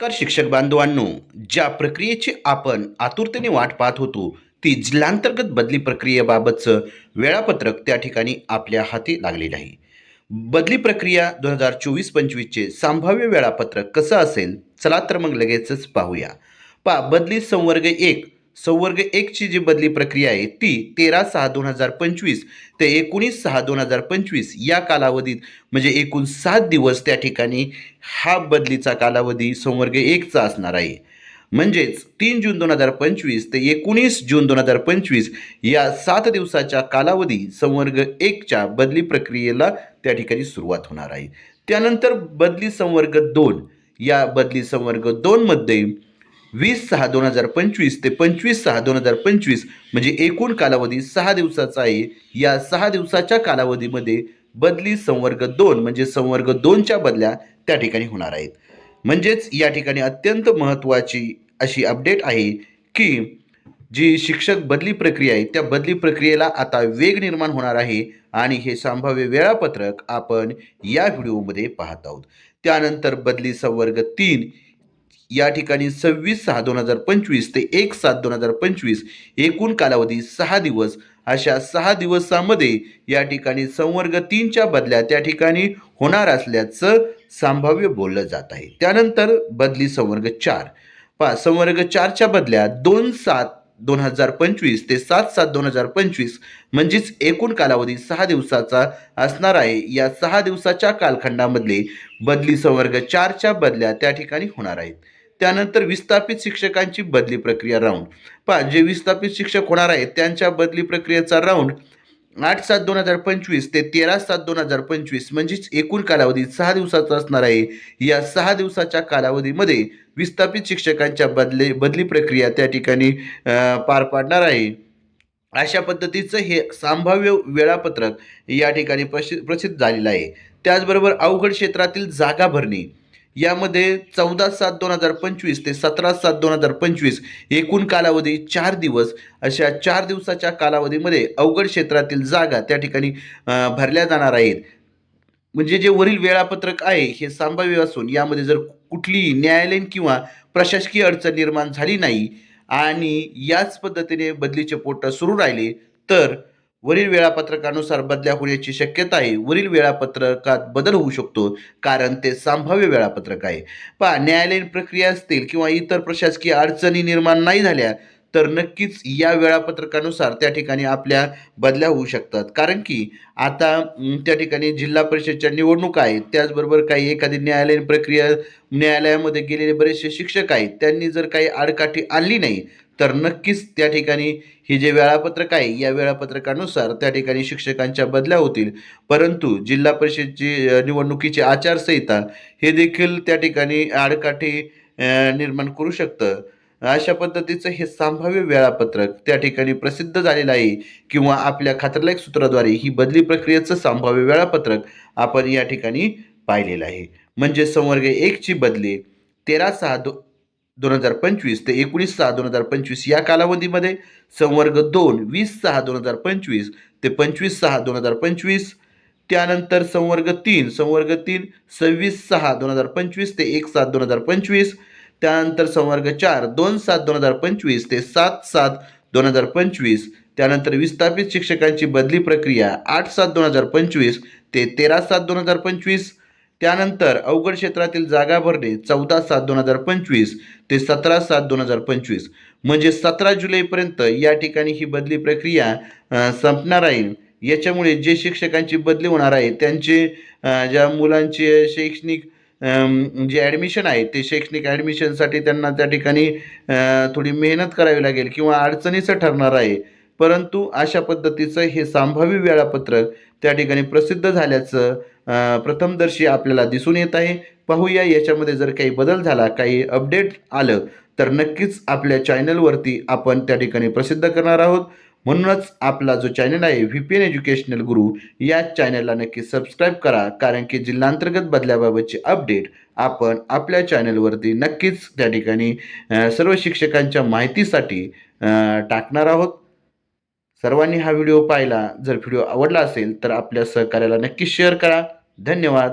नमस्कार शिक्षक बांधवांनो ज्या प्रक्रियेची आपण आतुरतेने वाट पाहत होतो ती जिल्हांतर्गत बदली प्रक्रियेबाबतचं वेळापत्रक त्या ठिकाणी आपल्या हाती लागलेलं आहे. बदली प्रक्रिया दोन हजार चोवीस पंचवीसचे संभाव्य वेळापत्रक कसं असेल चला तर मग लगेचच पाहूया. पा बदली संवर्ग एक संवर्ग एकची जी बदली प्रक्रिया आहे ती तेरा सहा दोन हजार पंचवीस ते एकोणीस सहा दोन हजार पंचवीस या कालावधीत म्हणजे एकूण सात दिवस त्या ठिकाणी हा बदलीचा कालावधी संवर्ग एकचा असणार आहे. म्हणजेच तीन जून दोन हजार पंचवीस ते एकोणीस जून दोन हजार पंचवीस या सात दिवसाच्या कालावधी संवर्ग एकच्या बदली प्रक्रियेला त्या ठिकाणी सुरुवात होणार आहे. त्यानंतर बदली संवर्ग दोन या बदली संवर्ग दोनमध्ये वीस सहा दोन हजार पंचवीस ते पंचवीस सहा दोन हजार पंचवीस म्हणजे एकूण कालावधी सहा दिवसाचा आहे. या सहा दिवसाच्या कालावधीमध्ये बदली संवर्ग दोन म्हणजे संवर्ग दोनच्या बदल्या त्या ठिकाणी होणार आहेत. म्हणजेच या ठिकाणी अत्यंत महत्त्वाची अशी अपडेट आहे की जी शिक्षक बदली प्रक्रिया आहे त्या बदली प्रक्रियेला आता वेग निर्माण होणार आहे आणि हे संभाव्य वेळापत्रक आपण या व्हिडिओमध्ये पाहत आहोत. त्यानंतर बदली संवर्ग तीन या ठिकाणी सव्वीस सहा दोन हजार पंचवीस ते एक सात दोन हजार पंचवीस एकूण कालावधी सहा दिवस. अशा सहा दिवसामध्ये या ठिकाणी संवर्ग तीनच्या बदल्या त्या ठिकाणी होणार असल्याचं संभाव्य बोललं जात आहे. त्यानंतर बदली संवर्ग चार. पा संवर्ग चारच्या बदल्या दोन सात दोन हजार पंचवीस ते सात सात दोन हजार पंचवीस म्हणजेच एकूण कालावधी सहा दिवसाचा असणार आहे. या सहा दिवसाच्या कालखंडामधले बदली संवर्ग चारच्या बदल्या त्या ठिकाणी होणार आहेत. त्यानंतर विस्थापित शिक्षकांची बदली प्रक्रिया राऊंड पहा जे विस्थापित शिक्षक होणार आहेत त्यांच्या बदली प्रक्रियेचा राऊंड आठ सात दोन हजार पंचवीस ते तेरा सात दोन हजार पंचवीस म्हणजेच एकूण कालावधी सहा दिवसाचा असणार आहे. या सहा दिवसाच्या कालावधीमध्ये विस्थापित शिक्षकांच्या बदले बदली प्रक्रिया त्या ठिकाणी पार पाडणार आहे. अशा पद्धतीचं हे संभाव्य वेळापत्रक या ठिकाणी प्रसि प्रसिद्ध झालेलं आहे. त्याचबरोबर अवघड क्षेत्रातील जागा भरणे. यामध्ये चौदा सात दोन हजार पंचवीस ते सतरा सात दोन हजार पंचवीस एकूण कालावधी चार दिवस. अशा चार दिवसाच्या कालावधीमध्ये अवघड क्षेत्रातील जागा त्या ठिकाणी भरल्या जाणार आहेत. म्हणजे जे वरील वेळापत्रक आहे हे संभाव्य असून यामध्ये जर कुठलीही न्यायालयीन किंवा प्रशासकीय अडचण निर्माण झाली नाही आणि याच पद्धतीने बदलीचे पोट सुरू राहिले तर वरील वेळापत्रकानुसार बदल्या होण्याची शक्यता आहे वरील वेळापत्रकात बदल होऊ शकतो कारण ते संभाव्य वेळापत्रक आहे. पहा न्यायालयीन प्रक्रिया असतील किंवा इतर प्रशासकीय अडचणी निर्माण नाही झाल्या तर नक्कीच या वेळापत्रकानुसार त्या ठिकाणी आपल्या बदल्या होऊ शकतात. कारण की आता त्या ठिकाणी जिल्हा परिषदच्या निवडणुका आहेत. त्याचबरोबर काही एखादी न्यायालयीन प्रक्रिया न्यायालयामध्ये गेलेले बरेचसे शिक्षक आहेत. त्यांनी जर काही आडकाठी आणली नाही तर नक्कीच त्या ठिकाणी हे जे वेळापत्रक आहे या वेळापत्रकानुसार त्या ठिकाणी शिक्षकांच्या बदल्या होतील. परंतु जिल्हा परिषदची निवडणुकीची आचारसंहिता हे देखील त्या ठिकाणी आडकाठी निर्माण करू शकतं. अशा पद्धतीचं हे संभाव्य वेळापत्रक त्या ठिकाणी प्रसिद्ध झालेलं आहे किंवा आपल्या खात्रलायक सूत्राद्वारे ही बदली प्रक्रियेचं संभाव्य वेळापत्रक आपण या ठिकाणी पाहिलेलं आहे. म्हणजे संवर्ग एकची बदली तेरा सहा दो दोन हजार पंचवीस ते एकोणीस सहा दोन हजार पंचवीस या कालावधीमध्ये संवर्ग दोन वीस सहा दोन हजार पंचवीस ते पंचवीस सहा दोन हजार पंचवीस त्यानंतर संवर्ग तीन संवर्ग तीन सव्वीस सहा दोन हजार पंचवीस ते एक सात दोन हजार पंचवीस त्यानंतर संवर्ग चार दोन सात दोन हजार पंचवीस ते सात सात दोन हजार पंचवीस. त्यानंतर विस्थापित शिक्षकांची बदली प्रक्रिया आठ सात दोन हजार पंचवीस ते तेरा सात दोन हजार पंचवीस. त्यानंतर अवघड क्षेत्रातील जागा भरणे चौदा सात दोन हजार पंचवीस ते सतरा सात दोन हजार पंचवीस. म्हणजे सतरा जुलैपर्यंत या ठिकाणी ही बदली प्रक्रिया संपणार आहे. याच्यामुळे जे शिक्षकांची बदली होणार आहे त्यांचे ज्या मुलांचे शैक्षणिक जे ॲडमिशन आहे ते शैक्षणिक ॲडमिशनसाठी त्यांना त्या ठिकाणी थोडी मेहनत करावी लागेल किंवा अडचणीचं ठरणार आहे. परंतु अशा पद्धतीचं हे संभाव्य वेळापत्रक त्या ठिकाणी प्रसिद्ध झाल्याचं प्रथमदर्शी आपल्याला दिसून येत आहे. पाहूया याच्यामध्ये जर काही बदल झाला काही अपडेट आलं तर नक्कीच आपल्या चॅनलवरती आपण त्या ठिकाणी प्रसिद्ध करणार आहोत. म्हणूनच आपला जो चॅनल आहे व्ही पी एन एज्युकेशनल गुरु या चॅनलला नक्की सबस्क्राईब करा. कारण की जिल्हांतर्गत बदल्याबाबतचे अपडेट आपण आपल्या चॅनलवरती नक्कीच त्या ठिकाणी सर्व शिक्षकांच्या माहितीसाठी टाकणार आहोत. सर्वांनी हा व्हिडिओ पाहिला. जर व्हिडिओ आवडला असेल तर आपल्या सहकार्याला नक्की शेअर करा. धन्यवाद.